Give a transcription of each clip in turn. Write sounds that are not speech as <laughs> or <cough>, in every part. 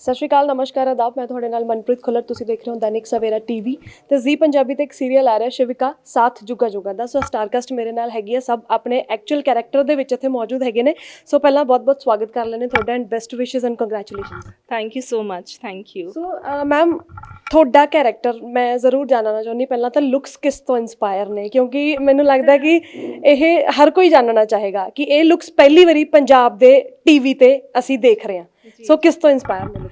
ਸਤਿ ਸ਼੍ਰੀ ਅਕਾਲ ਨਮਸਕਾਰ ਆਦਾਬ। ਮੈਂ ਤੁਹਾਡੇ ਨਾਲ ਮਨਪ੍ਰੀਤ ਖੁੱਲਰ। ਤੁਸੀਂ ਦੇਖ ਰਹੇ ਹੋ ਦੈਨਿਕ ਸਵੇਰਾ ਟੀਵੀ ਤੇ ਜ਼ੀ ਪੰਜਾਬੀ ਤੇ ਇੱਕ ਸੀਰੀਅਲ ਆ ਰਿਹਾ ਸ਼ਿਵਿਕਾ ਸਾਥ ਜੁਗਾ ਜੁਗਾ ਦਾ। ਸੋ ਸਟਾਰਕਾਸਟ ਮੇਰੇ ਨਾਲ ਹੈਗੀ ਹੈ ਸਭ ਆਪਣੇ ਐਕਚੁਅਲ ਕੈਰੈਕਟਰ ਦੇ ਵਿੱਚ ਇੱਥੇ ਮੌਜੂਦ ਹੈਗੇ ਨੇ। ਸੋ ਪਹਿਲਾਂ ਬਹੁਤ-ਬਹੁਤ ਸਵਾਗਤ ਕਰ ਲੈਣੇ ਤੁਹਾਡਾ and best wishes and congratulations thank you so much thank you so ma'am ਤੁਹਾਡਾ ਕੈਰੈਕਟਰ ਮੈਂ ਜ਼ਰੂਰ ਜਾਣਨਾ ਚਾਹੁੰਦੀ ਪਹਿਲਾਂ ਤਾਂ ਲੁੱਕਸ ਕਿਸ ਤੋਂ ਇਨਸਪਾਇਰ ਨੇ? ਕਿਉਂਕਿ ਮੈਨੂੰ ਲੱਗਦਾ ਕਿ ਇਹ ਹਰ ਕੋਈ ਜਾਣਨਾ ਚਾਹੇਗਾ ਕਿ ਇਹ ਲੁੱਕਸ ਪਹਿਲੀ ਵਾਰੀ ਪੰਜਾਬ ਦੇ ਟੀਵੀ ਤੇ ਅਸੀਂ ਦੇਖ ਰਹੇ ਹਾਂ। ਸੋ ਕਿਸ ਤੋਂ ਇੰਸਪਾਇਰ ਮਿਲੇ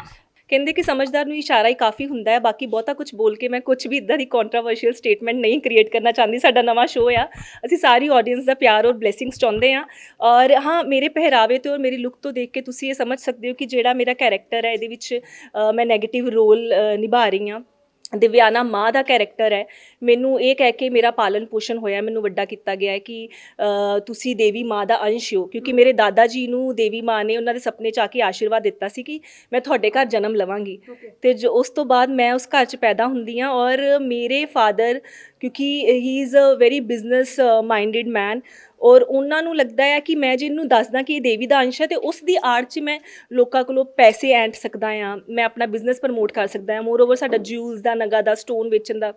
ਕਹਿੰਦੇ ਕਿ ਸਮਝਦਾਰ ਨੂੰ ਇਸ਼ਾਰਾ ਹੀ ਕਾਫੀ ਹੁੰਦਾ ਹੈ ਬਾਕੀ ਬਹੁਤਾ ਕੁਝ ਬੋਲ ਕੇ ਮੈਂ ਕੁਝ ਵੀ ਇਦਾਂ ਦੀ ਕੰਟਰੋਵਰਸ਼ੀਅਲ ਸਟੇਟਮੈਂਟ ਨਹੀਂ ਕ੍ਰੀਏਟ ਕਰਨਾ ਚਾਹੁੰਦੀ ਸਾਡਾ ਨਵਾਂ ਸ਼ੋਅ ਆ। ਅਸੀਂ ਸਾਰੀ ਆਡੀਅנס ਦਾ ਪਿਆਰ ਔਰ ਬਲੇਸਿੰਗਸ ਚਾਹੁੰਦੇ ਆ ਔਰ ਹਾਂ ਮੇਰੇ ਪਹਿਰਾਵੇ ਤੇ ਔਰ ਮੇਰੀ ਲੁੱਕ ਤੋਂ ਦੇਖ ਕੇ ਤੁਸੀਂ ਇਹ ਸਮਝ ਸਕਦੇ ਹੋ ਕਿ ਜਿਹੜਾ ਮੇਰਾ ਕੈਰੈਕਟਰ ਹੈ ਇਹਦੇ ਵਿੱਚ ਮੈਂ 네ਗੇਟਿਵ ਰੋਲ ਨਿਭਾ ਰਹੀ ਆ ਦਿਵਿਆਨਾ ਮਾਂ ਦਾ ਕੈਰੈਕਟਰ ਹੈ। ਮੈਨੂੰ ਇਹ ਕਹਿ ਕੇ ਮੇਰਾ ਪਾਲਣ ਪੋਸ਼ਣ ਹੋਇਆ ਮੈਨੂੰ ਵੱਡਾ ਕੀਤਾ ਗਿਆ ਹੈ ਕਿ ਤੁਸੀਂ ਦੇਵੀ ਮਾਂ ਦਾ ਅੰਸ਼ ਹੋ। ਕਿਉਂਕਿ ਮੇਰੇ ਦਾਦਾ ਜੀ ਨੂੰ ਦੇਵੀ ਮਾਂ ਨੇ ਉਹਨਾਂ ਦੇ ਸੁਪਨੇ ਚ ਆ ਕੇ ਆਸ਼ੀਰਵਾਦ ਦਿੱਤਾ ਸੀ ਕਿ ਮੈਂ ਤੁਹਾਡੇ ਘਰ ਜਨਮ ਲਵਾਂਗੀ। ਤੇ ਜੋ ਉਸ ਤੋਂ ਬਾਅਦ ਮੈਂ ਉਸ ਘਰ 'ਚ ਪੈਦਾ ਹੁੰਦੀ ਹਾਂ ਔਰ ਮੇਰੇ ਫਾਦਰ ਕਿਉਂਕਿ he is a very business minded man ਔਰ ਉਹਨਾਂ ਨੂੰ ਲੱਗਦਾ ਹੈ ਕਿ ਮੈਂ ਜੇ ਦੱਸਦਾ ਕਿ ਇਹ ਦੇਵੀ ਦਾ ਅੰਸ਼ ਹੈ ਤੇ ਉਸ ਦੀ ਆੜ 'ਚ ਮੈਂ ਲੋਕਾਂ ਕੋਲੋਂ ਪੈਸੇ ਐਂਟ ਸਕਦਾ ਹਾਂ, ਮੈਂ ਆਪਣਾ ਬਿਜ਼ਨਸ ਪ੍ਰਮੋਟ ਕਰ ਸਕਦਾ ਹਾਂ। ਮੋਰਓਵਰ ਸਾਡਾ ਜਿਊਲਸ ਦਾ, ਨਗਾ ਦਾ ਸਟੋਨ ਵੇਚਣ ਦਾ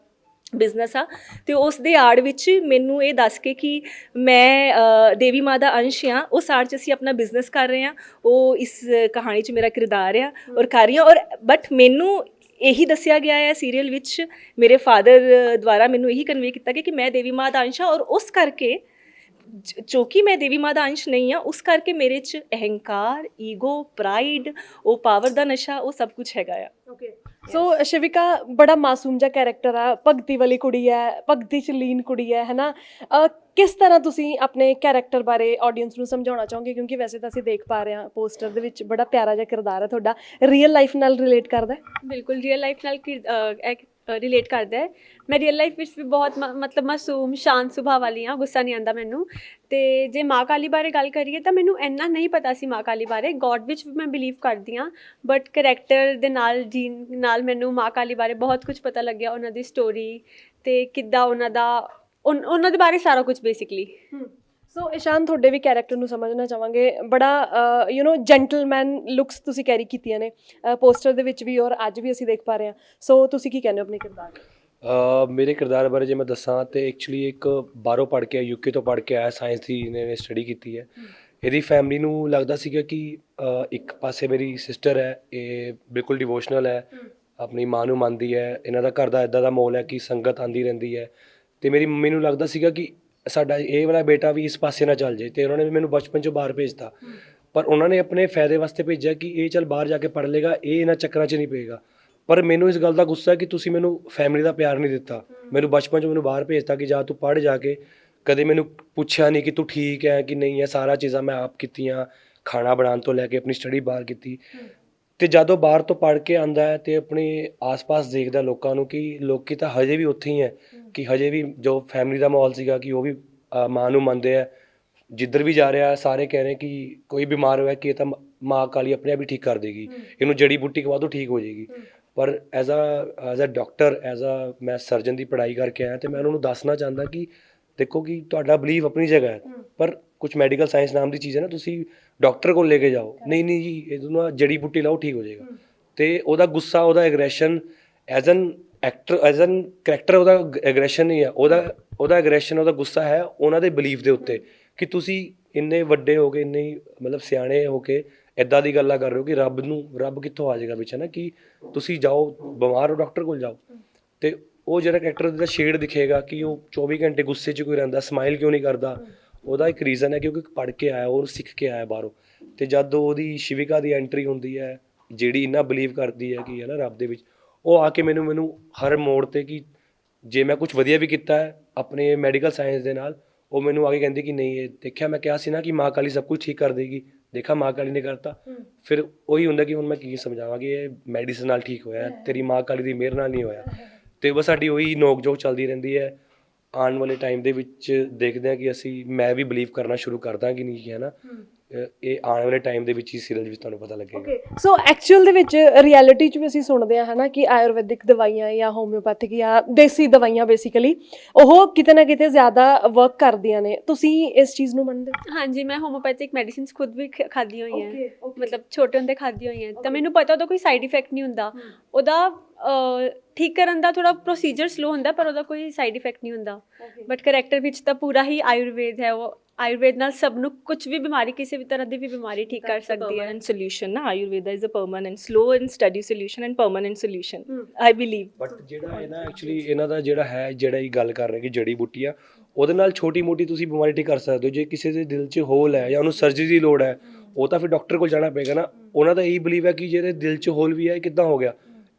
ਬਿਜ਼ਨਸ ਆ। ਤੇ ਉਸ ਦੇ ਆੜ ਵਿੱਚ ਮੈਨੂੰ ਇਹ ਦੱਸ ਕੇ ਕਿ ਮੈਂ ਦੇਵੀ ਮਾਂ ਦਾ ਅੰਸ਼ ਆ ਉਸ ਆੜ 'ਚ ਅਸੀਂ ਆਪਣਾ ਬਿਜ਼ਨਸ ਕਰ ਰਹੇ ਹਾਂ। ਉਹ ਇਸ ਕਹਾਣੀ 'ਚ ਮੇਰਾ ਕਿਰਦਾਰ ਆ ਔਰ ਕਰ ਰਹੀ ਹਾਂ ਔਰ ਬਟ ਮੈਨੂੰ ਇਹੀ ਦੱਸਿਆ ਗਿਆ ਹੈ ਸੀਰੀਅਲ ਵਿੱਚ, ਮੇਰੇ ਫਾਦਰ ਦੁਆਰਾ ਮੈਨੂੰ ਇਹੀ ਕਨਵੇ ਕੀਤਾ ਕਿ ਮੈਂ ਦੇਵੀ ਮਾਂ ਦਾ ਅੰਸ਼ ਹਾਂ ਔਰ ਉਸ ਕਰਕੇ ਜ- ਚੂੰਕਿ ਮੈਂ ਦੇਵੀ ਮਾਂ ਦਾ ਅੰਸ਼ ਨਹੀਂ ਆ ਉਸ ਕਰਕੇ ਮੇਰੇ 'ਚ ਅਹੰਕਾਰ ਈਗੋ ਪ੍ਰਾਈਡ ਉਹ ਪਾਵਰ ਦਾ ਨਸ਼ਾ ਉਹ ਸਭ ਕੁਝ ਹੈਗਾ ਆ। ਓਕੇ ਸੋ ਸ਼ਿਵਿਕਾ ਬੜਾ ਮਾਸੂਮ ਜਿਹਾ ਕੈਰੈਕਟਰ ਆ ਭਗਤੀ ਵਾਲੀ ਕੁੜੀ ਹੈ ਭਗਤੀ ਚ ਲੀਨ ਕੁੜੀ ਹੈ ਹੈਨਾ? ਕਿਸ ਤਰ੍ਹਾਂ ਤੁਸੀਂ ਆਪਣੇ ਕੈਰੈਕਟਰ ਬਾਰੇ ਆਡੀਅנס ਨੂੰ ਸਮਝਾਉਣਾ ਚਾਹੋਗੇ? ਕਿਉਂਕਿ ਵੈਸੇ ਤਾਂ ਅਸੀਂ ਦੇਖ ਪਾ ਰਹੇ ਹਾਂ ਪੋਸਟਰ ਦੇ ਵਿੱਚ ਬੜਾ ਪਿਆਰਾ ਜਿਹਾ ਕਿਰਦਾਰ ਹੈ ਤੁਹਾਡਾ। ਰੀਅਲ ਲਾਈਫ ਨਾਲ ਰਿਲੇਟ ਕਰਦਾ ਹੈ? ਬਿਲਕੁਲ ਰੀਅਲ ਲਾਈਫ ਨਾਲ ਰਿਲੇਟ ਕਰਦਾ ਹੈ। ਮੈਂ ਰੀਅਲ ਲਾਈਫ ਵਿੱਚ ਵੀ ਬਹੁਤ ਮ- ਮਤਲਬ ਮਾਸੂਮ, ਸ਼ਾਂਤ ਸੁਭਾਅ ਵਾਲੀ ਹਾਂ, ਗੁੱਸਾ ਨਹੀਂ ਆਂਦਾ ਮੈਨੂੰ। ਤੇ ਜੇ ਮਾਂ ਕਾਲੀ ਬਾਰੇ ਗੱਲ ਕਰੀਏ ਤਾਂ ਮੈਨੂੰ ਇੰਨਾ ਨਹੀਂ ਪਤਾ ਸੀ ਮਾਂ ਕਾਲੀ ਬਾਰੇ। ਗੋਡ ਵਿੱਚ ਵੀ ਮੈਂ ਬਿਲੀਵ ਕਰਦੀ ਹਾਂ ਬਟ ਕਰੈਕਟਰ ਦੇ ਨਾਲ, ਜੀਨ ਨਾਲ ਮੈਨੂੰ ਮਾਂ ਕਾਲੀ ਬਾਰੇ ਬਹੁਤ ਕੁਝ ਪਤਾ ਲੱਗਿਆ, ਉਹਨਾਂ ਦੀ ਸਟੋਰੀ ਤੇ ਕਿੱਦਾਂ ਉਹਨਾਂ ਦਾ, ਉਨ- ਉਹਨਾਂ ਦੇ ਬਾਰੇ ਸਾਰਾ ਕੁਝ ਬੇਸਿਕਲੀ ਸੋ ਇਸ਼ਾਨ ਤੁਹਾਡੇ ਵੀ ਕੈਰੈਕਟਰ ਨੂੰ ਸਮਝਣਾ ਚਾਹਾਂਗੇ। ਬੜਾ ਯੂ نو ਜੈਂਟਲਮੈਨ ਲੁੱਕਸ ਤੁਸੀਂ ਕੈਰੀ ਕੀਤੀਆਂ ਨੇ। ਪੋਸਟਰ ਦੇ ਵਿੱਚ ਵੀ ਔਰ ਅੱਜ ਵੀ ਅਸੀਂ ਦੇਖ ਪਾ ਰਹੇ ਹਾਂ। ਸੋ ਤੁਸੀਂ ਕੀ ਕਹਿੰਦੇ ਹੋ ਆਪਣੇ ਕਿਰਦਾਰ? ਮੇਰੇ ਕਿਰਦਾਰ ਬਾਰੇ ਜੇ ਮੈਂ ਦੱਸਾਂ ਤੇ ਐਕਚੁਅਲੀ ਇੱਕ ਬਾਹਰੋਂ ਪੜ੍ਹ ਕੇ ਯੂਕੇ ਤੋਂ ਪੜ੍ਹ ਕੇ ਆਇਆ ਸਾਇੰਸ ਦੀ ਨੇ ਸਟੱਡੀ ਕੀਤੀ ਹੈ। ਇਹਦੀ ਫੈਮਿਲੀ ਨੂੰ ਲੱਗਦਾ ਸੀਗਾ ਕਿ ਇੱਕ ਪਾਸੇ ਮੇਰੀ ਸਿਸਟਰ ਹੈ ਇਹ ਬਿਲਕੁਲ ਡਿਵੋਸ਼ਨਲ ਹੈ। ਆਪਣੀ ਮਾਂ ਨੂੰ ਮੰਨਦੀ ਹੈ। ਇਹਨਾਂ ਦਾ ਘਰ ਦਾ ਇਦਾਂ ਦਾ ਮਾਹੌਲ ਹੈ ਕਿ ਸੰਗਤ ਆਂਦੀ ਰਹਿੰਦੀ ਹੈ। ਤੇ ਮੇਰੀ ਮੰਮੀ ਨੂੰ ਲੱਗਦਾ ਸੀਗਾ ਕਿ ਸਾਡਾ ਇਹ ਵਾਲਾ ਬੇਟਾ ਵੀ ਇਸ ਪਾਸੇ ਨਾ ਚੱਲ ਜਾਏ ਤੇ ਉਹਨਾਂ ਨੇ ਮੈਨੂੰ ਬਚਪਨ ਚੋਂ ਬਾਹਰ ਭੇਜਤਾ। ਪਰ ਉਹਨਾਂ ਨੇ ਆਪਣੇ ਫਾਇਦੇ ਵਾਸਤੇ ਭੇਜਿਆ ਕਿ ਇਹ ਚੱਲ ਬਾਹਰ ਜਾ ਕੇ ਪੜ੍ਹ ਲੇਗਾ ਇਹ ਇਹਨਾਂ ਚੱਕਰਾਂ 'ਚ ਨਹੀਂ ਪਏਗਾ। ਪਰ ਮੈਨੂੰ ਇਸ ਗੱਲ ਦਾ ਗੁੱਸਾ ਹੈ ਕਿ ਤੁਸੀਂ ਮੈਨੂੰ ਫੈਮਿਲੀ ਦਾ ਪਿਆਰ ਨਹੀਂ ਦਿੱਤਾ। ਮੈਨੂੰ ਬਚਪਨ 'ਚ ਮੈਨੂੰ ਬਾਹਰ ਭੇਜਤਾ ਕਿ ਜਾ ਤੂੰ ਪੜ੍ਹ ਜਾ ਕੇ। ਕਦੇ ਮੈਨੂੰ ਪੁੱਛਿਆ ਨਹੀਂ ਕਿ ਤੂੰ ਠੀਕ ਹੈ ਕਿ ਨਹੀਂ ਹੈ ਸਾਰਾ ਚੀਜ਼ਾਂ ਮੈਂ ਆਪ ਕੀਤੀਆਂ ਖਾਣਾ ਬਣਾਉਣ ਤੋਂ ਲੈ ਕੇ ਆਪਣੀ ਸਟੱਡੀ ਬਾਹਰ ਕੀਤੀ। ਤੇ ਜਦੋਂ ਬਾਹਰ ਤੋਂ ਪੜ੍ਹ ਕੇ ਆਂਦਾ ਹੈ ਤੇ ਆਪਣੇ ਆਸ-ਪਾਸ ਦੇਖਦਾ ਲੋਕਾਂ ਨੂੰ ਕਿ ਲੋਕੀ ਤਾਂ ਹਜੇ ਵੀ ਉੱਥੇ ਹੀ ਹੈ ਕਿ ਹਜੇ ਵੀ ਜੋ ਫੈਮਿਲੀ ਦਾ ਮਾਹੌਲ ਸੀਗਾ ਕਿ ਉਹ ਵੀ ਅ, ਮਾਂ ਨੂੰ ਮੰਨਦੇ ਆ ਜਿੱਧਰ ਵੀ ਜਾ ਰਿਹਾ ਸਾਰੇ ਕਹਿ ਰਹੇ ਕਿ ਕੋਈ ਬਿਮਾਰ ਹੋਇਆ ਕਿ ਇਹ ਤਾਂ ਮ- ਮਾਂ ਕਾਲੀ ਆਪਣੇ ਆਪ ਹੀ ਠੀਕ ਕਰ ਦੇਗੀ ਇਹਨੂੰ ਜੜੀ ਬੂਟੀ ਖਵਾ ਦੋ ਠੀਕ ਹੋ ਜਾਏਗੀ। ਪਰ as a as a doctor as a ਮੈਂ ਸਰਜਨ ਦੀ ਪੜ੍ਹਾਈ ਕਰਕੇ ਆਇਆ ਤੇ ਮੈਂ ਉਹਨਾਂ ਨੂੰ ਦੱਸਣਾ ਚਾਹੁੰਦਾ ਕਿ ਦੇਖੋ ਕਿ ਤੁਹਾਡਾ ਬਲੀਵ ਆਪਣੀ ਜਗ੍ਹਾ ਹੈ। ਪਰ ਕੁਝ ਮੈਡੀਕਲ ਸਾਇੰਸ ਨਾਮ ਦੀ ਚੀਜ਼ ਹੈ ਨਾ ਤੁਸੀਂ ਡਾਕਟਰ ਕੋਲ ਲੈ ਕੇ ਜਾਓ। ਨਹੀਂ ਨਹੀਂ ਜੀ ਇਹਨੂੰ ਨਾ ਜੜੀ ਬੂਟੀ ਲਾਓ ਠੀਕ ਹੋ ਜਾਏਗਾ। ਤੇ ਉਹਦਾ ਗੁੱਸਾ ਉਹਦਾ aggression as an actor as an character ਉਹਦਾ ਐਗਰੈਸ਼ਨ ਨਹੀਂ ਹੈ। ਉਹਦਾ ਉਹਦਾ ਐਗਰੈਸ਼ਨ ਉਹਦਾ ਗੁੱਸਾ ਹੈ ਉਹਨਾਂ ਦੇ ਬਲੀਫ ਦੇ ਉੱਤੇ ਕਿ ਤੁਸੀਂ ਇੰਨੇ ਵੱਡੇ ਹੋ ਕੇ ਇੰਨੇ ਮਤਲਬ ਸਿਆਣੇ ਹੋ ਕੇ ਇਦਾਂ ਦੀ ਗੱਲਾਂ ਕਰ ਰਹੇ ਹੋ ਕਿ ਰੱਬ ਨੂੰ ਰੱਬ ਕਿੱਥੋਂ ਆ ਜਾਏਗਾ ਵਿੱਚ ਹੈ ਨਾ ਕਿ ਤੁਸੀਂ ਜਾਓ ਬਿਮਾਰ ਹੋ ਡਾਕਟਰ ਕੋਲ ਜਾਓ। ਤੇ ਉਹ ਜਿਹੜਾ ਕੈਰੈਕਟਰ ਦਾ ਸ਼ੇਡ ਦਿਖੇਗਾ ਕਿ ਉਹ 24 ਘੰਟੇ ਗੁੱਸੇ 'ਚ ਕੋਈ ਰਹਿੰਦਾ ਸਮਾਈਲ ਕਿਉਂ ਨਹੀਂ ਕਰਦਾ? ਉਹਦਾ ਇੱਕ ਰੀਜ਼ਨ ਹੈ ਕਿਉਂਕਿ ਪੜ੍ਹ ਕੇ ਆਇਆ ਉਹ ਸਿੱਖ ਕੇ ਆਇਆ ਬਾਹਰੋਂ। ਤੇ ਜਦ ਉਹਦੀ ਸ਼ਿਵਿਕਾ ਦੀ ਐਂਟਰੀ ਹੁੰਦੀ ਹੈ ਜਿਹੜੀ ਇੰਨਾ ਬਲੀਵ ਕਰਦੀ ਹੈ ਕਿ ਹੈ ਨਾ ਰੱਬ ਦੇ ਵਿੱਚ ਉਹ ਆ ਕੇ ਮੈਨੂੰ ਮੈਨੂੰ ਹਰ ਮੋੜ ਤੇ ਕਿ ਜੇ ਮੈਂ ਕੁਝ ਵਧੀਆ ਵੀ ਕੀਤਾ ਹੈ ਆਪਣੇ ਮੈਡੀਕਲ ਸਾਇੰਸ ਦੇ ਨਾਲ ਉਹ ਮੈਨੂੰ ਆ ਕੇ ਕਹਿੰਦੀ ਕਿ ਨਹੀਂ ਇਹ ਦੇਖਿਆ ਮੈਂ ਕਿਹਾ ਸੀ ਨਾ ਕਿ ਮਾਂ ਕਾਲੀ ਸਭ ਕੁਝ ਠੀਕ ਕਰ ਦੇਗੀ। ਦੇਖਾ ਮਾਂ ਕਾਲੀ ਨੇ ਕਰਤਾ। ਫਿਰ ਉਹੀ ਹੁੰਦਾ ਕਿ ਹੁਣ ਮੈਂ ਕੀ ਸਮਝਾਵਾਂ ਕਿ ਇਹ ਮੈਡੀਸਨ ਨਾਲ ਠੀਕ ਹੋਇਆ ਤੇਰੀ ਮਾਂ ਕਾਲੀ ਦੀ ਮਿਹਰ ਨਾਲ ਨਹੀਂ ਹੋਇਆ। ਤੇ ਬਸ ਸਾਡੀ ਉਹੀ ਨੋਕ ਝੋਕ ਚੱਲਦੀ ਰਹਿੰਦੀ ਹੈ। ਆਉਣ ਵਾਲੇ ਟਾਈਮ ਦੇ ਵਿੱਚ ਦੇਖਦੇ ਹਾਂ ਕਿ ਅਸੀਂ ਮੈਂ ਵੀ ਬਲੀਵ ਕਰਨਾ ਸ਼ੁਰੂ ਕਰ ਦਾਂਗੀ ਨਹੀਂ ਹੈ। ਨਾ ਇਹ ਆਉਣ ਵਾਲੇ ਟਾਈਮ ਦੇ ਵਿੱਚ ਹੀ ਸੀਰੀਅਲ ਵਿੱਚ ਤੁਹਾਨੂੰ ਪਤਾ ਲੱਗੇਗਾ। ਓਕੇ ਸੋ ਐਕਚੁਅਲ ਦੇ ਵਿੱਚ ਰਿਐਲਿਟੀ 'ਚ ਵੀ ਅਸੀਂ ਸੁਣਦੇ ਆ ਹਨਾ ਕਿ ਆਯੁਰਵੈਦਿਕ ਦਵਾਈਆਂ ਜਾਂ ਹੋਮਿਓਪੈਥਿਕ ਜਾਂ ਦੇਸੀ ਦਵਾਈਆਂ ਬੇਸਿਕਲੀ ਉਹ ਕਿਤੇ ਨਾ ਕਿਤੇ ਜ਼ਿਆਦਾ ਵਰਕ ਕਰਦੀਆਂ ਨੇ। ਤੁਸੀਂ ਇਸ ਚੀਜ਼ ਨੂੰ ਮੰਨਦੇ ਹੋ? ਹਾਂਜੀ ਮੈਂ ਹੋਮੋਪੈਥਿਕ ਮੈਡੀਸਿਨਸ ਖੁਦ ਵੀ ਖ- ਖਾਧੀ ਹੋਈਆਂ. ਮਤਲਬ ਛੋਟੇ ਹੁੰਦੇ ਖਾਧੀ ਹੋਈਆਂ। ਤਾਂ. ਮੈਨੂੰ ਪਤਾ ਉਹਦਾ ਕੋਈ ਸਾਈਡ ਇਫੈਕਟ ਨਹੀਂ ਹੁੰਦਾ। ਉਹਦਾ ਠੀਕ ਕਰਨ ਦਾ ਥੋੜਾ ਪ੍ਰੋਸੀਜਰ ਸਲੋ ਹੁੰਦਾ ਪਰ ਉਹਦਾ ਕੋਈ ਸਾਈਡ ਇਫੈਕਟ ਨਹੀਂ ਹੁੰਦਾ। ਬਟ ਕਰੈਕਟਰ ਵਿੱਚ ਤਾਂ ਪੂਰਾ ਹੀ ਆਯੁਰਵੇਦ ਹੈ ਉਹ ਆਯੁਰਵੇਦ ਨਾਲ ਸਭ ਨੂੰ ਕੁਝ ਵੀ ਬਿਮਾਰੀ ਕਿਸੇ ਵੀ ਤਰ੍ਹਾਂ ਦੀ ਵੀ ਬਿਮਾਰੀ ਠੀਕ ਕਰ ਸਕਦੀ ਹੈ। solution na ayurveda is a permanent slow and steady solution and permanent solution. Hmm. i believe. But ਜਿਹੜਾ ਇਹ ਨਾ ਐਕਚੁਅਲੀ ਇਹਨਾਂ ਦਾ ਜਿਹੜਾ ਹੈ ਜਿਹੜਾ ਇਹ ਗੱਲ ਕਰ ਰਹੇ ਕਿ ਜੜੀ ਬੂਟੀ ਆ ਉਹਦੇ ਨਾਲ ਛੋਟੀ ਮੋਟੀ ਤੁਸੀਂ ਬਿਮਾਰੀ ਠੀਕ ਕਰ ਸਕਦੇ ਹੋ। ਜੇ ਕਿਸੇ ਦੇ ਦਿਲ 'ਚ ਹੋਲ ਹੈ ਜਾਂ ਉਹਨੂੰ ਸਰਜਰੀ ਦੀ ਲੋੜ ਹੈ ਉਹ ਤਾਂ ਫਿਰ ਡਾਕਟਰ ਕੋਲ ਜਾਣਾ ਪਏਗਾ ਨਾ। ਉਹਨਾਂ ਦਾ ਇਹੀ ਬਲੀਵ ਹੈ ਕਿ ਜਿਹੜੇ ਦਿਲ 'ਚ ਹੋਲ ਵੀ ਹੈ ਕਿੱਦਾਂ ਹੋ ਗਿਆ?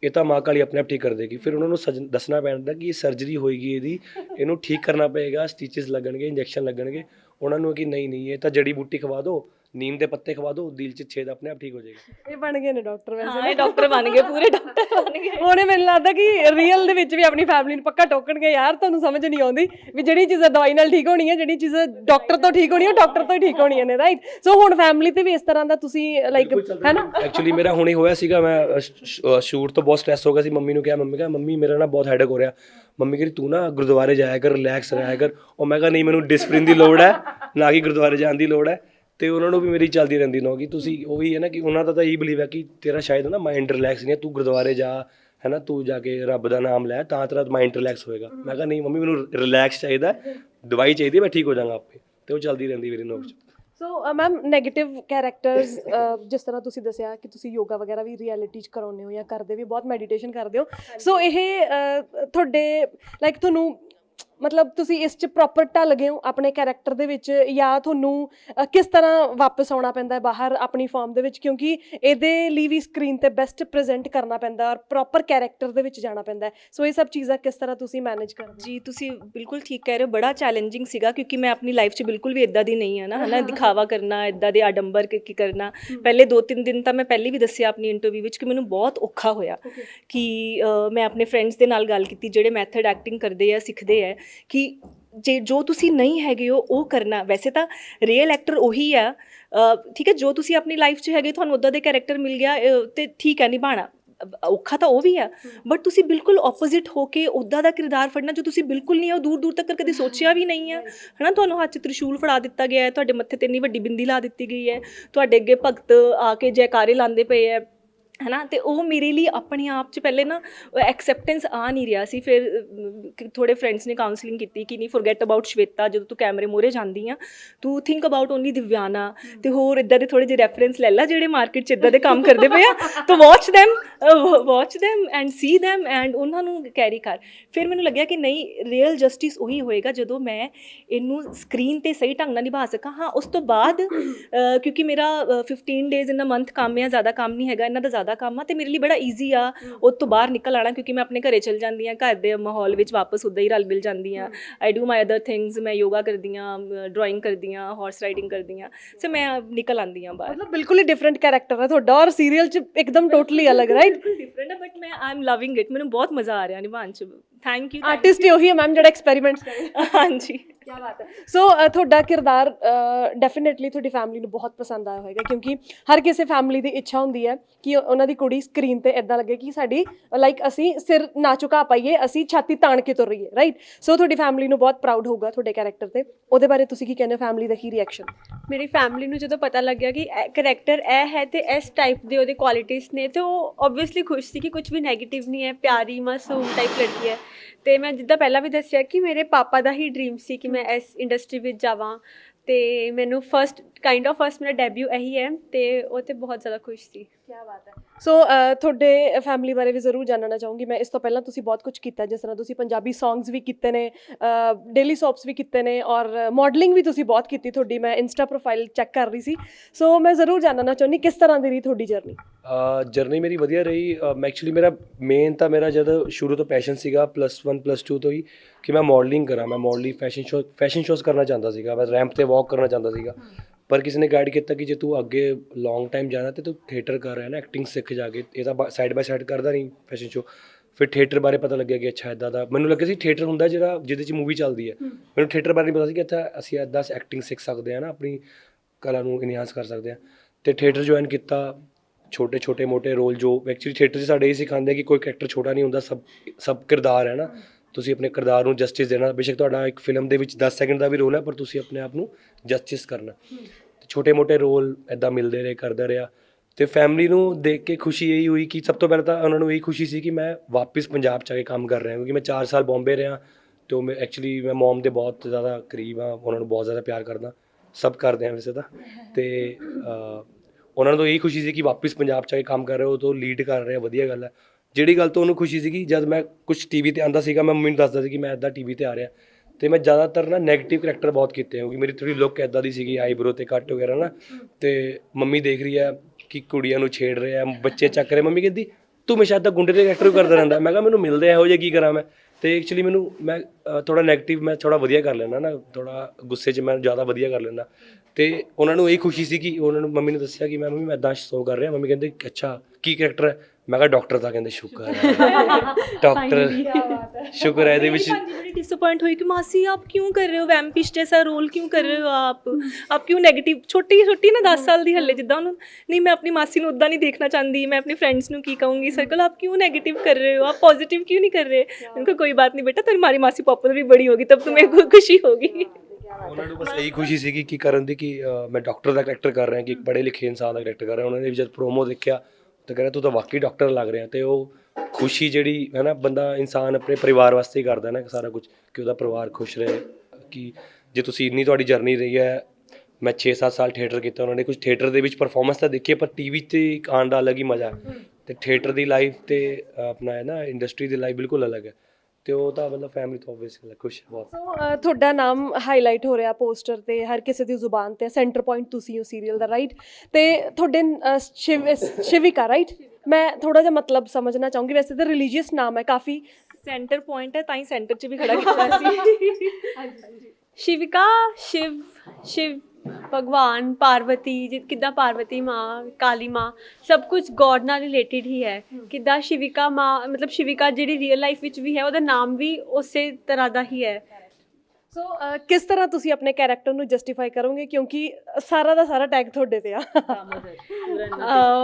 ਇਹ ਤਾਂ ਮਾਂ ਕਾਲੀ ਆਪਣੇ ਆਪ ਠੀਕ ਕਰ ਦੇਗੀ। ਫਿਰ ਉਹਨਾਂ ਨੂੰ ਸਜ- ਦੱਸਣਾ ਪੈਂਦਾ ਕਿ ਇਹ ਸਰਜਰੀ ਹੋਏਗੀ ਇਹਦੀ, ਇਹਨੂੰ ਠੀਕ ਕਰਨਾ ਪਏਗਾ ਸਟਿਚਸ ਲੱਗਣਗੇ ਇੰਜੈਕਸ਼ਨ ਲੱਗਣਗੇ। ਉਹਨਾਂ ਨੂੰ ਕਿ ਨਹੀਂ ਨਹੀਂ, ਇਹ ਤਾਂ ਜੜੀ ਬੂਟੀ ਖਵਾ ਦਿਓ ਨੀਮ ਦੇ ਪੱਤੇ ਖਵਾ ਦਿਓ ਦਿਲ 'ਚ ਛੇਦ ਆਪਣੇ ਆਪ ਠੀਕ ਹੋ ਜਾਏਗਾ। ਇਹ ਬਣ ਗਏ ਨੇ ਡਾਕਟਰ ਵੈਸੇ। ਹਾਂ ਇਹ ਡਾਕਟਰ ਬਣ ਗਏ ਪੂਰੇ ਡਾਕਟਰ ਬਣ ਗਏ। ਉਹਨੇ ਮੈਨੂੰ ਲੱਗਦਾ ਕਿ ਰੀਅਲ ਦੇ ਵਿੱਚ ਵੀ ਆਪਣੀ ਫੈਮਿਲੀ ਨੂੰ ਪੱਕਾ ਟੋਕਣਗੇ। ਯਾਰ ਤੁਹਾਨੂੰ ਸਮਝ ਨਹੀਂ ਆਉਂਦੀ ਵੀ ਜਿਹੜੀ ਚੀਜ਼ ਦਵਾਈ ਨਾਲ ਠੀਕ ਹੋਣੀ ਹੈ ਜਿਹੜੀ ਚੀਜ਼ ਡਾਕਟਰ ਤੋਂ ਠੀਕ ਹੋਣੀ ਹੈ ਡਾਕਟਰ ਤੋਂ ਹੀ ਠੀਕ ਹੋਣੀਆਂ ਨੇ ਰਾਈਟ ਸੋ ਹੁਣ ਫੈਮਿਲੀ ਤੇ ਵੀ ਇਸ ਤਰ੍ਹਾਂ ਦਾ ਤੁਸੀਂ ਲਾਈਕ ਹੈ ਨਾ ਐਕਚੁਅਲੀ ਮੇਰਾ ਹੁਣੇ ਹੋਇਆ ਸੀਗਾ ਮੈਂ ਸ਼ੂਟ ਤੋਂ ਬਹੁਤ ਸਟ੍ਰੈਸ ਹੋ ਗਿਆ ਸੀ। ਮੰਮੀ ਨੂੰ ਕਿਹਾ ਮੰਮੀ ਕਿਹਾ ਮੰਮੀ ਮੇਰਾ ਨਾ ਬਹੁਤ ਹੈਡਕ ਹੋ ਰਿਹਾ। ਮੰਮੀ ਕਹਿੰਦੀ ਤੂੰ ਨਾ ਗੁਰਦੁਆਰੇ ਜਾਇਆ ਕਰ ਰਿਲੈਕਸ ਰਿਹਾ ਕਰ। ਉਹ ਮੈਂ ਕਿਹਾ ਨਹੀਂ ਮੈਨੂੰ ਡਿਸਪਲਿਨ ਦੀ ਲੋੜ ਹੈ ਨਾ ਕਿ ਗੁਰਦੁਆਰੇ ਜਾਣ ਦੀ ਲੋੜ ਹੈ। ਤੇ ਉਹਨਾਂ ਨੂੰ ਵੀ ਮੇਰੀ ਚੱਲਦੀ ਰਹਿੰਦੀ ਨੋ ਕਿ ਤੁਸੀਂ ਉਹੀ ਹੈ ਨਾ ਕਿ ਉਹਨਾਂ ਦਾ ਤਾਂ ਇਹੀ ਬਲੀਵ ਹੈ ਕਿ ਤੇਰਾ ਸ਼ਾਇਦ ਨਾ ਮਾਈਂਡ ਰਿਲੈਕਸ ਨਹੀਂ ਹੈ, ਤੂੰ ਗੁਰਦੁਆਰੇ ਜਾ, ਹੈ ਨਾ, ਤੂੰ ਜਾ ਕੇ ਰੱਬ ਦਾ ਨਾਮ ਲੈ, ਤਾਂ ਤੇਰਾ ਮਾਈਂਡ ਰਿਲੈਕਸ ਹੋਏਗਾ। ਮੈਂ ਕਿਹਾ, ਨਹੀਂ, ਮੰਮੀ, ਮੈਨੂੰ ਰਿਲੈਕਸ ਚਾਹੀਦਾ ਦਵਾਈ ਚਾਹੀਦੀ ਮੈਂ ਠੀਕ ਹੋ ਜਾਵਾਂਗਾ ਆਪੇ। ਤੇ ਉਹ ਚੱਲਦੀ ਰਹਿੰਦੀ ਮੇਰੀ ਨੋਕ 'ਚ। ਸੋ ਮੈਮ 네ਗੇਟਿਵ ਕੈਰੈਕਟਰਸ ਜਿਸ ਤਰ੍ਹਾਂ ਤੁਸੀਂ ਦੱਸਿਆ ਕਿ ਤੁਸੀਂ ਯੋਗਾ ਵਗੈਰਾ ਵੀ ਰਿਐਲਿਟੀ 'ਚ ਕਰਾਉਂਦੇ ਹੋ ਜਾਂ ਕਰਦੇ ਵੀ, ਬਹੁਤ ਮੈਡੀਟੇਸ਼ਨ ਕਰਦੇ ਹੋ। ਸੋ ਇਹ ਤੁਹਾਡੇ ਲਾਈਕ ਤੁਹਾਨੂੰ ਮਤਲਬ ਤੁਸੀਂ ਇਸ 'ਚ ਪ੍ਰੋਪਰ ਢਲ ਗਏ ਹੋ ਆਪਣੇ ਕੈਰੈਕਟਰ ਦੇ ਵਿੱਚ ਜਾਂ ਤੁਹਾਨੂੰ ਕਿਸ ਤਰ੍ਹਾਂ ਵਾਪਸ ਆਉਣਾ ਪੈਂਦਾ ਹੈ ਬਾਹਰ ਆਪਣੀ ਫਾਰਮ ਦੇ ਵਿੱਚ? ਕਿਉਂਕਿ ਇਹਦੇ ਲਈ ਵੀ ਸਕਰੀਨ ਤੇ ਬੈਸਟ ਪ੍ਰੈਜ਼ੈਂਟ ਕਰਨਾ ਪੈਂਦਾ ਔਰ ਪ੍ਰੋਪਰ ਕੈਰੈਕਟਰ ਦੇ ਵਿੱਚ ਜਾਣਾ ਪੈਂਦਾ ਸੋ ਇਹ ਸਭ ਚੀਜ਼ਾਂ ਕਿਸ ਤਰ੍ਹਾਂ ਤੁਸੀਂ ਮੈਨੇਜ ਕਰਦੇ ਹੋ? ਜੀ ਤੁਸੀਂ ਬਿਲਕੁਲ ਠੀਕ ਕਹਿ ਰਹੇ ਹੋ। ਬੜਾ ਚੈਲੰਜਿੰਗ ਸੀਗਾ ਕਿਉਂਕਿ ਮੈਂ ਆਪਣੀ ਲਾਈਫ 'ਚ ਬਿਲਕੁਲ ਵੀ ਇਦਾਂ ਦੀ ਨਹੀਂ ਹਾਂ ਨਾ ਹਨਾ? ਦਿਖਾਵਾ ਕਰਨਾ ਇਦਾਂ ਦੇ ਆਡੰਬਰ ਕੀ ਕੀ ਕਰਨਾ। ਪਹਿਲੇ 2-3 ਦਿਨ ਤਾਂ ਮੈਂ ਪਹਿਲੇ ਵੀ ਦੱਸਿਆ ਆਪਣੀ ਇੰਟਰਵਿਊ ਵਿੱਚ ਕਿ ਮੈਨੂੰ ਬਹੁਤ ਔਖਾ ਹੋਇਆ ਕਿ ਮੈਂ ਆਪਣੇ ਫਰੈਂਡਸ ਦੇ ਨਾਲ ਗੱਲ ਕੀਤੀ ਜਿਹੜੇ ਮੈਥਡ ਐਕਟਿੰਗ ਕਰਦੇ ਆ ਸਿੱਖਦੇ ਆ। ਕਿ ਜੇ ਜੋ ਤੁਸੀਂ ਨਹੀਂ ਹੈਗੇ ਹੋ ਉਹ ਕਰਨਾ। ਵੈਸੇ ਤਾਂ ਰੀਅਲ ਐਕਟਰ ਉਹੀ ਆ। ਠੀਕ ਹੈ ਜੋ ਤੁਸੀਂ ਆਪਣੀ ਲਾਈਫ 'ਚ ਹੈਗੇ ਤੁਹਾਨੂੰ ਉਦਾਂ ਦੇ ਕੈਰੈਕਟਰ ਮਿਲ ਗਿਆ ਤੇ ਠੀਕ ਹੈ ਨਿਭਾਣਾ ਔਖਾ ਤਾਂ ਉਹ ਵੀ ਆ। ਬਟ ਤੁਸੀਂ ਬਿਲਕੁਲ ਆਪੋਜ਼ਿਟ ਹੋ ਕੇ ਉਦਾਂ ਦਾ ਕਿਰਦਾਰ ਫੜਨਾ ਜੋ ਤੁਸੀਂ ਬਿਲਕੁਲ ਨਹੀਂ ਹੋ ਦੂਰ ਦੂਰ ਤੱਕ ਕਦੇ ਸੋਚਿਆ ਵੀ ਨਹੀਂ ਹੈ ਹਨਾ ਤੁਹਾਨੂੰ ਹੱਥ 'ਚ ਤ੍ਰਿਸ਼ੂਲ ਫੜਾ ਦਿੱਤਾ ਗਿਆ ਹੈ ਤੁਹਾਡੇ ਮੱਥੇ ਤੇ ਇੰਨੀ ਵੱਡੀ ਬਿੰਦੀ ਲਾ ਦਿੱਤੀ ਗਈ ਹੈ। ਤੁਹਾਡੇ ਅੱਗੇ ਭਗਤ ਆ ਕੇ ਜੈਕਾਰੇ ਲਾਉਂਦੇ ਪਏ ਹੈ। ਹਨਾ ਤੇ ਉਹ ਮੇਰੇ ਲਈ ਆਪਣੇ ਆਪ 'ਚ ਪਹਿਲੇ ਨਾ ਐਕਸੈਪਟੈਂਸ ਆ ਨਹੀਂ ਰਿਹਾ ਸੀ। ਫਿਰ ਥੋੜੇ ਫਰੈਂਡਸ ਨੇ ਕਾਉਂਸਲਿੰਗ ਕੀਤੀ ਕਿ ਨਹੀਂ ਫੋਰਗੇਟ ਅਬਾਊਟ ਸ਼ਵੇਤਾ ਜਦੋਂ ਤੂੰ ਕੈਮਰੇ ਮੋਰੇ ਜਾਂਦੀ ਆ ਤੂੰ ਥਿੰਕ ਅਬਾਊਟ ਓਨਲੀ ਦਿਵਿਆਨਾ ਤੇ ਹੋਰ ਇਦਾਂ ਦੇ ਥੋੜੇ ਜਿਹੇ ਰੈਫਰੈਂਸ ਲੈ ਲੈ ਜਿਹੜੇ ਮਾਰਕੀਟ 'ਚ ਇਦਾਂ ਦੇ ਕੰਮ ਕਰਦੇ ਪਏ ਆ। ਤਾਂ watch them watch them and see them and ਉਹਨਾਂ ਨੂੰ ਕੈਰੀ ਕਰ। ਫਿਰ ਮੈਨੂੰ ਲੱਗਿਆ ਕਿ ਨਹੀਂ ਰੀਅਲ ਜਸਟਿਸ ਉਹੀ ਹੋਏਗਾ ਜਦੋਂ ਮੈਂ ਇਹਨੂੰ ਸਕਰੀਨ ਤੇ ਸਹੀ ਢੰਗ ਨਾਲ ਨਿਭਾ ਸਕਾਂ। ਹਾਂ ਉਸ ਤੋਂ ਬਾਅਦ ਕਿਉਂਕਿ ਮੇਰਾ ਅ, 15 ਡੇਜ਼ ਇਨ ਅ ਮੰਥ ਕੰਮ ਹੈ ਜ਼ਿਆਦਾ ਕੰਮ ਨਹੀਂ ਹੈਗਾ ਇਹਨਾਂ ਦਾ ਜ਼ਿਆਦਾ ਕੰਮ ਆ ਤੇ ਮੇਰੇ ਲਈ ਬੜਾ ਈਜ਼ੀ ਆ। ਉਹ ਤੋਂ ਬਾਹਰ ਨਿਕਲ ਆਣਾ ਕਿਉਂਕਿ ਮੈਂ ਆਪਣੇ ਘਰੇ ਚਲ ਜਾਂਦੀ ਆ ਘਰ ਦੇ ਮਾਹੌਲ ਵਿੱਚ ਵਾਪਸ ਉਦਾਂ ਹੀ ਰਲ ਮਿਲ ਜਾਂਦੀ ਆ I do my other things ਮੈਂ ਯੋਗਾ ਕਰਦੀ ਆ ਡਰਾਇੰਗ ਕਰਦੀ ਆ ਹਾਰਸ ਰਾਈਡਿੰਗ ਕਰਦੀ ਆ ਸੋ ਮੈਂ ਨਿਕਲ ਆਂਦੀ ਆ ਬਾਹਰ। ਮਤਲਬ ਬਿਲਕੁਲ ਹੀ ਡਿਫਰੈਂਟ ਕੈਰੈਕਟਰ ਹੈ ਤੁਹਾਡਾ ਔਰ ਸੀਰੀਅਲ 'ਚ ਇੱਕਦਮ ਟੋਟਲੀ ਅਲੱਗ ਰਾਈਟ ਬਿਲਕੁਲ ਡਿਫਰੈਂਟ ਹੈ ਬਟ ਮੈਂ ਆਈ ਐਮ ਲਵਿੰਗ ਇਟ ਮੈਨੂੰ ਬਹੁਤ ਮਜ਼ਾ ਆ ਰਿਹਾ ਨਿਭਾਉਣ ਚ। ਥੈਂਕ ਯੂ ਆਰਟਿਸਟ ਹੀ ਉਹੀ ਹੈ ਮੈਮ ਜਿਹੜਾ ਐਕਸਪੈਰੀਮੈਂਟਸ ਕਰੇ ਹਾਂਜੀ ਕੀ ਬਾਤ ਹੈ ਸੋ ਤੁਹਾਡਾ ਕਿਰਦਾਰ ਡੈਫੀਨਿਟਲੀ ਤੁਹਾਡੀ ਫੈਮਿਲੀ ਨੂੰ ਬਹੁਤ ਪਸੰਦ ਆਇਆ ਹੋਵੇਗਾ ਕਿਉਂਕਿ ਹਰ ਕਿਸੇ ਫੈਮਿਲੀ ਦੀ ਇੱਛਾ ਹੁੰਦੀ ਹੈ ਕਿ ਉਹਨਾਂ ਦੀ ਕੁੜੀ ਸਕਰੀਨ ਤੇ ਇਦਾਂ ਲੱਗੇ ਕਿ ਸਾਡੀ ਲਾਈਕ ਅਸੀਂ ਸਿਰ ਨਾ ਝੁਕਾ ਪਾਈਏ ਅਸੀਂ ਛਾਤੀ ਤਾਣ ਕੇ ਤੁਰ ਰਹੀਏ ਰਾਈਟ ਸੋ ਤੁਹਾਡੀ ਫੈਮਿਲੀ ਨੂੰ ਬਹੁਤ ਪ੍ਰਾਊਡ ਹੋਊਗਾ ਤੁਹਾਡੇ ਕੈਰੈਕਟਰ ਤੇ ਉਹਦੇ ਬਾਰੇ ਤੁਸੀਂ ਕੀ ਕਹਿੰਦੇ ਹੋ ਫੈਮਿਲੀ ਦਾ ਕੀ ਰਿਐਕਸ਼ਨ ਮੇਰੀ ਫੈਮਿਲੀ ਨੂੰ ਜਦੋਂ ਪਤਾ ਲੱਗਿਆ ਕਿ ਕਰੈਕਟਰ ਇਹ ਹੈ ਤੇ ਇਸ ਟਾਈਪ ਦੇ ਉਹਦੇ ਕੁਆਲਿਟੀਆਂ ਨੇ, ਤੇ ਉਹ ਆਬਵੀਅਸਲੀ ਖੁਸ਼ ਸੀ ਕਿ ਕੁਝ ਵੀ 네ਗੇਟਿਵ ਨਹੀਂ ਹੈ, ਪਿਆਰੀ ਮਾਸੂਮ ਟਾਈਪ ਲੜਕੀ ਹੈ। ਤੇ ਮੈਂ ਜਿੱਦਾਂ ਪਹਿਲਾਂ ਵੀ ਦੱਸਿਆ ਕਿ ਮੇਰੇ ਪਾਪਾ ਦਾ ਹੀ ਡ੍ਰੀਮ ਸੀ ਕਿ ਮੈਂ ਇਸ ਇੰਡਸਟਰੀ ਵਿੱਚ ਜਾਵਾਂ ਤੇ ਮੈਨੂੰ ਫਰਸਟ ਕਾਈਂਡ ਆਫ ਫਰਸਟ ਮੇਰਾ ਡੈਬਿਊ ਇਹੀ ਹੈ ਤੇ ਉਹ ਤੇ ਬਹੁਤ ਜ਼ਿਆਦਾ ਖੁਸ਼ ਸੀ। ਕੀ ਬਾਤ ਹੈ। ਸੋ ਤੁਹਾਡੇ ਫੈਮਿਲੀ ਬਾਰੇ ਵੀ ਜ਼ਰੂਰ ਜਾਣਨਾ ਚਾਹੂੰਗੀ। ਮੈਂ ਇਸ ਤੋਂ ਪਹਿਲਾਂ ਤੁਸੀਂ ਬਹੁਤ ਕੁਝ ਕੀਤਾ ਜਿਸ ਤਰ੍ਹਾਂ ਤੁਸੀਂ ਪੰਜਾਬੀ ਸੌਂਗਸ ਵੀ ਕੀਤੇ ਨੇ ਡੇਲੀ ਸੌਪਸ ਵੀ ਕੀਤੇ ਨੇ ਔਰ ਮਾਡਲਿੰਗ ਵੀ ਤੁਸੀਂ ਬਹੁਤ ਕੀਤੀ ਤੁਹਾਡੀ। ਮੈਂ ਇੰਸਟਾ ਪ੍ਰੋਫਾਈਲ ਚੈੱਕ ਕਰ ਰਹੀ ਸੀ। ਸੋ ਮੈਂ ਜ਼ਰੂਰ ਜਾਣਨਾ ਚਾਹੁੰਦੀ ਕਿਸ ਤਰ੍ਹਾਂ ਦੀ ਰਹੀ ਤੁਹਾਡੀ ਜਰਨੀ ਜਰਨੀ ਮੇਰੀ ਵਧੀਆ ਰਹੀ। ਐਕਚੁਅਲੀ ਮੇਰਾ ਮੇਨ ਤਾਂ ਮੇਰਾ ਜਦ ਸ਼ੁਰੂ ਤੋਂ ਪੈਸ਼ਨ ਸੀਗਾ ਪਲੱਸ 1 ਪਲੱਸ 2 ਤੋਂ ਹੀ ਕਿ ਮੈਂ ਮਾਡਲਿੰਗ ਕਰਾਂ। ਮੈਂ modelling fashion show fashion shows ਕਰਨਾ ਚਾਹੁੰਦਾ ਸੀਗਾ। ਮੈਂ ਰੈਂਪ ਤੇ ਵਾਕ ਕਰਨਾ ਚਾਹੁੰਦਾ ਸੀਗਾ। ਪਰ ਕਿਸੇ ਨੇ ਗਾਈਡ ਕੀਤਾ ਕਿ ਜੇ ਤੂੰ ਅੱਗੇ ਲੌਂਗ ਟਾਈਮ ਜਾਣਾ ਤੇ ਤੂੰ ਥੀਏਟਰ ਕਰ ਰਿਹਾ ਨਾ ਐਕਟਿੰਗ ਸਿੱਖ ਜਾ ਕੇ ਇਹ ਤਾਂ ਸਾਈਡ ਬਾਈ ਸਾਈਡ ਕਰਦਾ ਨਹੀਂ ਫੈਸ਼ਨ ਸ਼ੋ ਫਿਰ ਥੀਏਟਰ ਬਾਰੇ ਪਤਾ ਲੱਗਿਆ ਕਿ ਅੱਛਾ ਇਦਾਂ ਦਾ ਮੈਨੂੰ ਲੱਗਿਆ ਸੀ ਥੀਏਟਰ ਹੁੰਦਾ ਜਿਹੜਾ ਜਿਹਦੇ 'ਚ ਮੂਵੀ ਚੱਲਦੀ ਹੈ। ਮੈਨੂੰ ਥੀਏਟਰ ਬਾਰੇ ਨਹੀਂ ਪਤਾ ਸੀ ਕਿ ਅੱਛਾ ਅਸੀਂ ਇਦਾਂ ਐਕਟਿੰਗ ਸਿੱਖ ਸਕਦੇ ਹਾਂ ਨਾ ਆਪਣੀ ਕਲਾ ਨੂੰ ਇਨਹਾਂਸ ਕਰ ਸਕਦੇ ਆ ਤੇ ਥੀਏਟਰ ਜੁਆਇਨ ਕੀਤਾ ਛੋਟੇ ਛੋਟੇ ਮੋਟੇ ਰੋਲ ਜੋ ਐਕਚੁਅਲੀ ਥੀਏਟਰ 'ਚ ਸਾਡੇ ਇਹ ਸਿਖਾਉਂਦੇ ਆ ਕਿ ਕੋਈ ਕੈਰੈਕਟਰ ਛੋਟਾ ਨਹੀਂ ਹੁੰਦਾ ਸਭ ਸਭ ਕਿਰਦਾਰ ਹੈ ਨਾ। ਤੁਸੀਂ ਆਪਣੇ ਕਿਰਦਾਰ ਨੂੰ ਜਸਟਿਸ ਦੇਣਾ। ਬੇਸ਼ੱਕ ਤੁਹਾਡਾ ਇੱਕ ਫਿਲਮ ਦੇ ਵਿੱਚ 10 ਸੈਕਿੰਡ ਦਾ ਵੀ ਰੋਲ ਹੈ, ਪਰ ਤੁਸੀਂ ਆਪਣੇ ਆਪ ਨੂੰ ਜਸਟਿਸ ਕਰਨਾ। ਤੇ ਛੋਟੇ ਮੋਟੇ ਰੋਲ ਐਦਾਂ ਮਿਲਦੇ ਰਹੇ, ਕਰਦਾ ਰਿਹਾ। ਤੇ ਫੈਮਿਲੀ ਨੂੰ ਦੇਖ ਕੇ ਖੁਸ਼ੀ ਇਹੀ ਹੋਈ ਕਿ ਸਭ ਤੋਂ ਪਹਿਲਾਂ ਤਾਂ ਉਹਨਾਂ ਨੂੰ ਇਹੀ ਖੁਸ਼ੀ ਸੀ ਕਿ ਮੈਂ ਵਾਪਸ ਪੰਜਾਬ ਚ ਆ ਕੇ ਕੰਮ ਕਰ ਰਿਹਾ ਕਿਉਂਕਿ ਮੈਂ 4 ਸਾਲ ਬੰਬੇ ਰਿਹਾ ਤੇ ਉਹ ਮੈਂ ਐਕਚੁਅਲੀ ਮੈਂ ਮਮ ਦੇ ਬਹੁਤ ਜ਼ਿਆਦਾ ਕਰੀਬ ਆ ਉਹਨਾਂ ਨੂੰ ਬਹੁਤ ਜ਼ਿਆਦਾ ਪਿਆਰ ਕਰਦਾ। ਸਭ ਕਰਦੇ ਆ ਵੈਸੇ ਤਾਂ। ਤੇ ਉਹਨਾਂ ਨੂੰ ਇਹੀ ਖੁਸ਼ੀ ਸੀ ਕਿ ਵਾਪਸ ਪੰਜਾਬ ਚ ਆ ਕੇ ਕੰਮ ਕਰ ਰਹੇ ਹੋ ਤੋਂ ਲੀਡ ਕਰ ਰਹੇ ਆ ਵਧੀਆ ਗੱਲ ਹੈ। ਜਿਹੜੀ ਗੱਲ ਤੋਂ ਉਹਨੂੰ ਖੁਸ਼ੀ ਸੀਗੀ, ਜਦ ਮੈਂ ਕੁਝ ਟੀਵੀ ਤੇ ਆਂਦਾ ਸੀਗਾ, ਮੈਂ ਮੰਮੀ ਨੂੰ ਦੱਸਦਾ ਸੀ ਕਿ ਮੈਂ ਇਦਾਂ ਟੀਵੀ ਤੇ ਆ ਰਿਹਾ। ਤੇ ਮੈਂ ਜ਼ਿਆਦਾਤਰ ਨਾ 네ਗੇਟਿਵ ਕਰੈਕਟਰ ਬਹੁਤ ਕੀਤੇ ਆ, ਕਿਉਂਕਿ ਮੇਰੀ ਥੋੜੀ ਲੁੱਕ ਇਦਾਂ ਦੀ ਸੀਗੀ ਆਈਬ੍ਰੋ ਤੇ ਕੱਟ ਵਗੈਰਾ ਨਾ। ਤੇ ਮੰਮੀ ਦੇਖ ਰਹੀ ਆ ਕਿ ਕੁੜੀਆਂ ਨੂੰ ਛੇੜ ਰਿਹਾ ਬੱਚੇ ਚੱਕ ਰਹੇ ਮੰਮੀ ਕਹਿੰਦੀ, ਤੂੰ ਹਮੇਸ਼ਾ ਇਦਾਂ ਗੁੰਡੇ ਦੇ ਕਰੈਕਟਰ ਕਰਦਾ ਰਹਿੰਦਾ ਮੈਂ ਕਿਹਾ, ਮੈਨੂੰ ਮਿਲਦੇ ਇਹੋ ਜਿਹੇ ਕੀ ਕਰਾਂ ਮੈਂ? ਤੇ ਐਕਚੁਅਲੀ ਮੈਨੂੰ ਮੈਂ ਥੋੜਾ 네ਗੇਟਿਵ ਮੈਂ ਥੋੜਾ ਵਧੀਆ ਕਰ ਲੈਣਾ ਨਾ ਥੋੜਾ ਗੁੱਸੇ 'ਚ ਮੈਂ ਜ਼ਿਆਦਾ ਵਧੀਆ ਕਰ ਲੈਂਦਾ। ਤੇ ਉਹਨਾਂ ਨੂੰ ਇਹ ਖੁਸ਼ੀ ਸੀ ਕਿ ਉਹਨਾਂ ਨੂੰ ਮੰਮੀ ਨੇ ਦੱਸਿਆ ਕਿ ਮੈਂ, ਮੰਮੀ, ਮੈਂ ਇਦਾਂ ਸ਼ੋ ਕਰ ਰਿਹਾ। ਮੰਮੀ ਕਹਿੰਦੇ, ਅੱਛਾ, ਕੀ ਕਰੈਕਟਰ ਹੈ? ਮੈਂ ਕਿਹਾ ਡਾਕਟਰ ਤਾਂ ਕਹਿੰਦੇ ਸ਼ੁਕਰ ਹੈ। <laughs> Doctor Finally। <laughs> ਸ਼ੁਕਰ ਹੈ ਇਹਦੇ ਵਿੱਚ। मेरी बड़ी डिसअपॉइंट हुई कि मासी आप क्यों कर रहे हो वैम्पिश जैसा रोल क्यों कर रहे हो आप आप क्यों 네ਗੇਟਿਵ ਛੋਟੀ ਛੋਟੀ ਨਾ 10 ਸਾਲ ਦੀ ਹੱਲੇ ਜਿੱਦਾਂ ਉਹਨੂੰ। ਨਹੀਂ ਮੈਂ ਆਪਣੀ ਮਾਸੀ ਨੂੰ ਉਦਾਂ ਨਹੀਂ ਦੇਖਣਾ ਚਾਹੁੰਦੀ। ਮੈਂ ਆਪਣੀ ਫਰੈਂड्स ਨੂੰ ਕੀ ਕਹੂੰਗੀ? ਸਰਕਲ आप क्यों 네ਗੇਟਿਵ कर रहे हो आप पॉजिटिव क्यों नहीं कर रहे उनको कोई बात नहीं बेटा तुम्हारी मासी पॉपुलर भी बड़ी होगी तब तुम्हें को खुशी होगी ਉਹਨਾਂ ਨੂੰ ਬਸ ਇਹੀ ਖੁਸ਼ੀ ਸੀਗੀ ਕਿ ਕਰਨ ਦੀ ਕਿ ਮੈਂ ਡਾਕਟਰ ਦਾ ਕਰੈਕਟਰ ਕਰ ਰਿਹਾ ਕਿ ਇੱਕ ਪੜ੍ਹੇ ਲਿਖੇ ਇਨਸਾਨ ਦਾ ਕਰੈਕਟਰ ਕਰ ਰਿਹਾ। ਉਹਨਾਂ ਨੇ ਵੀ ਜਦ ਪ੍ਰੋਮੋ ਦੇਖਿਆ ਤਾਂ ਕਹਿੰਦਾ ਤੂੰ ਤਾਂ ਵਾਕਈ ਡਾਕਟਰ ਲੱਗ ਰਿਹਾ ਤੇ ਉਹ ਖੁਸ਼ੀ ਜਿਹੜੀ ਹੈ ਨਾ ਬੰਦਾ ਇਨਸਾਨ ਆਪਣੇ ਪਰਿਵਾਰ ਵਾਸਤੇ ਹੀ ਕਰਦਾ ਨਾ ਸਾਰਾ ਕੁਝ ਕਿ ਉਹਦਾ ਪਰਿਵਾਰ ਖੁਸ਼ ਰਹੇ ਕਿ ਜੇ ਤੁਸੀਂ ਇੰਨੀ ਤੁਹਾਡੀ ਜਰਨੀ ਰਹੀ ਹੈ ਮੈਂ 6-7 ਸਾਲ ਥੀਏਟਰ ਕੀਤਾ ਉਹਨਾਂ ਨੇ ਕੁਝ ਥੀਏਟਰ ਦੇ ਵਿੱਚ ਪਰਫਾਰਮੈਂਸ ਤਾਂ ਦੇਖੀ ਪਰ ਟੀਵੀ ਤੇ ਇੱਕ ਆਉਣ ਦਾ ਅਲੱਗ ਹੀ ਮਜ਼ਾ ਤੇ ਥੀਏਟਰ ਦੀ ਲਾਈਫ ਤੇ ਆਪਣਾ ਹੈ ਨਾ ਇੰਡਸਟਰੀ ਦੀ ਲਾਈਫ ਬਿਲਕੁਲ ਅਲੱਗ ਹੈ। ਤੇ ਉਹ ਤਾਂ ਮਤਲਬ ਫੈਮਿਲੀ ਤੋਂ ਆਬਵੀਅਸਲੀ ਖੁਸ਼ ਹੈ ਬਹੁਤ। ਸੋ ਅ, ਤੁਹਾਡਾ ਨਾਮ ਹਾਈਲਾਈਟ ਹੋ ਰਿਹਾ ਪੋਸਟਰ ਤੇ ਹਰ ਕਿਸੇ ਦੀ ਜ਼ੁਬਾਨ ਤੇ ਸੈਂਟਰ ਪੁਆਇੰਟ ਤੁਸੀਂ ਹੋ ਸੀਰੀਅਲ ਦਾ ਰਾਈਟ ਤੇ ਤੁਹਾਡੇ ਅ, ਸ਼ਿਵ ਸ਼ਿਵਿਕਾ ਰਾਈਟ ਮੈਂ ਥੋੜਾ ਜਿਹਾ ਮਤਲਬ ਸਮਝਣਾ ਚਾਹੂੰਗੀ ਵੈਸੇ ਤਾਂ ਰਿਲੀਜੀਅਸ ਨਾਮ ਹੈ ਕਾਫੀ। ਸੈਂਟਰ ਪੁਆਇੰਟ ਹੈ ਤਾਂ ਹੀ ਸੈਂਟਰ 'ਚ ਵੀ ਖੜਾ ਕੀਤਾ ਸੀ। <laughs> ਸ਼ਿਵਿਕਾ ਸ਼ਿਵ ਸ਼ਿਵ ਭਗਵਾਨ ਪਾਰਵਤੀ ਜਿ- ਕਿੱਦਾਂ ਪਾਰਵਤੀ ਮਾਂ ਕਾਲੀ ਮਾਂ ਸਭ ਕੁਝ ਗੋਡ ਨਾਲ ਰਿਲੇਟਡ ਹੀ ਹੈ। ਕਿੱਦਾਂ ਸ਼ਿਵਿਕਾ ਮਾਂ ਮਤਲਬ ਸ਼ਿਵਿਕਾ ਜਿਹੜੀ ਰੀਅਲ ਲਾਈਫ ਵਿੱਚ ਵੀ ਹੈ ਉਹਦਾ ਨਾਮ ਵੀ ਉਸੇ ਤਰ੍ਹਾਂ ਦਾ ਹੀ ਹੈ। ਸੋ ਕਿਸ ਤਰ੍ਹਾਂ ਤੁਸੀਂ ਆਪਣੇ ਕੈਰੈਕਟਰ ਨੂੰ ਜਸਟੀਫਾਈ ਕਰੋਗੇ? ਕਿਉਂਕਿ ਸਾਰਾ ਦਾ ਸਾਰਾ ਟੈਗ ਤੁਹਾਡੇ ਤੇ ਆ।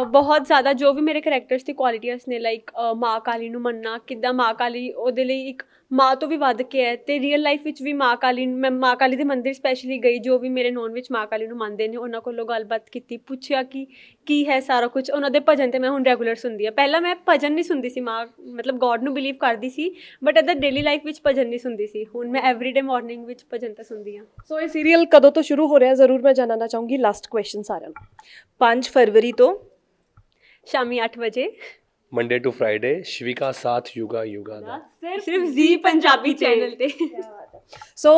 ਬਹੁਤ ਜ਼ਿਆਦਾ ਜੋ ਵੀ ਮੇਰੇ ਕਰੈਕਟਰਸ ਦੀ ਕੁਆਲਿਟੀਆਂ ਨੇ ਲਾਈਕ ਮਾਂ ਕਾਲੀ ਨੂੰ ਮੰਨਣਾ ਕਿੱਦਾਂ ਮਾਂ ਕਾਲੀ ਉਹਦੇ ਲਈ ਇੱਕ ਮਾਂ ਤੋਂ ਵੀ ਵੱਧ ਕੇ ਹੈ ਤੇ ਰੀਅਲ ਲਾਈਫ ਵਿੱਚ ਵੀ ਮਾਂ ਕਾਲੀ ਨੂੰ- ਮੈਂ ਮਾਂ ਕਾਲੀ ਦੇ ਮੰਦਿਰ ਸਪੈਸ਼ਲੀ ਗਈ ਜੋ ਵੀ ਮੇਰੇ ਨੋਨ ਵਿੱਚ ਮਾਂ ਕਾਲੀ ਨੂੰ ਮੰਨਦੇ ਨੇ ਉਹਨਾਂ ਕੋਲੋਂ ਗੱਲਬਾਤ ਕੀਤੀ ਪੁੱਛਿਆ ਕਿ ਕੀ ਹੈ ਸਾਰਾ ਕੁਝ ਉਹਨਾਂ ਦੇ ਭਜਨ ਤੇ ਮੈਂ ਹੁਣ ਰੈਗੂਲਰ ਸੁਣਦੀ ਆ ਪਹਿਲਾਂ ਮੈਂ ਭਜਨ ਨਹੀਂ ਸੁਣਦੀ ਸੀ ਮਾਂ ਮਤਲਬ ਗੋਡ ਨੂੰ ਬਿਲੀਵ ਕਰਦੀ ਸੀ ਬਟ ਅਦਰ ਡੇਲੀ ਲਾਈਫ ਵਿੱਚ ਭਜਨ ਨਹੀਂ ਸੁਣਦੀ ਸੀ। ਹੁਣ ਮੈਂ ਐਵਰੀਡੇ ਮਾਰਨਿੰਗ ਵਿੱਚ ਭਜਨ ਤਾਂ ਸੁਣਦੀ ਆ ਸੋ ਇਹ ਸੀਰੀਅਲ ਕਦੋਂ ਤੋਂ ਸ਼ੁਰੂ ਹੋ ਰਿਹਾ ਜ਼ਰੂਰ ਮੈਂ ਜਾਣਨਾ ਚਾਹੂੰਗੀ। ਲਾਸਟ ਕੁਐਸਚਨ ਸਾਰਿਆਂ ਨੂੰ। 5 ਫਰਵਰੀ ਤੋਂ ਸ਼ਾਮੀ 8 ਵਜੇ। ਮੰਡੇ ਟੂ ਫਰਾਈਡੇ ਸ਼ਿਵਿਕਾ ਸਾਥ ਯੁਗਾ ਯੁਗਾ ਦਾ ਸਿਰਫ ਜ਼ੀ ਪੰਜਾਬੀ ਚੈਨਲ ਤੇ ਸੋ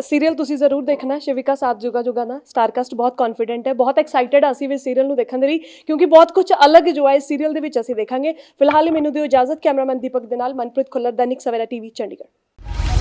ਸੀਰੀਅਲ ਤੁਸੀਂ ਜ਼ਰੂਰ ਦੇਖਣਾ ਸ਼ਿਵਿਕਾ ਸਾਥ ਜੁਗਾ ਜੁਗਾ ਨਾ ਸਟਾਰਕਾਸਟ ਬਹੁਤ ਕੌਨਫੀਡੈਂਟ ਹੈ ਬਹੁਤ ਐਕਸਾਈਟਿਡ ਅਸੀਂ ਵੀ ਸੀਰੀਅਲ ਨੂੰ ਦੇਖਣ ਦੇ ਲਈ ਕਿਉਂਕਿ ਬਹੁਤ ਕੁਝ ਅਲੱਗ ਜੋ ਹੈ ਇਸ ਸੀਰੀਅਲ ਦੇ ਵਿੱਚ ਅਸੀਂ ਦੇਖਾਂਗੇ ਫਿਲਹਾਲ ਮੈਨੂੰ ਦਿਓ ਇਜਾਜ਼ਤ ਕੈਮਰਾਮੈਨ ਦੀਪਕ ਦੇ ਨਾਲ ਮਨਪ੍ਰੀਤ ਖੁੱਲਰ ਦੈਨਿਕ ਸਵੇਰਾ ਟੀਵੀ ਚੰਡੀਗੜ੍ਹ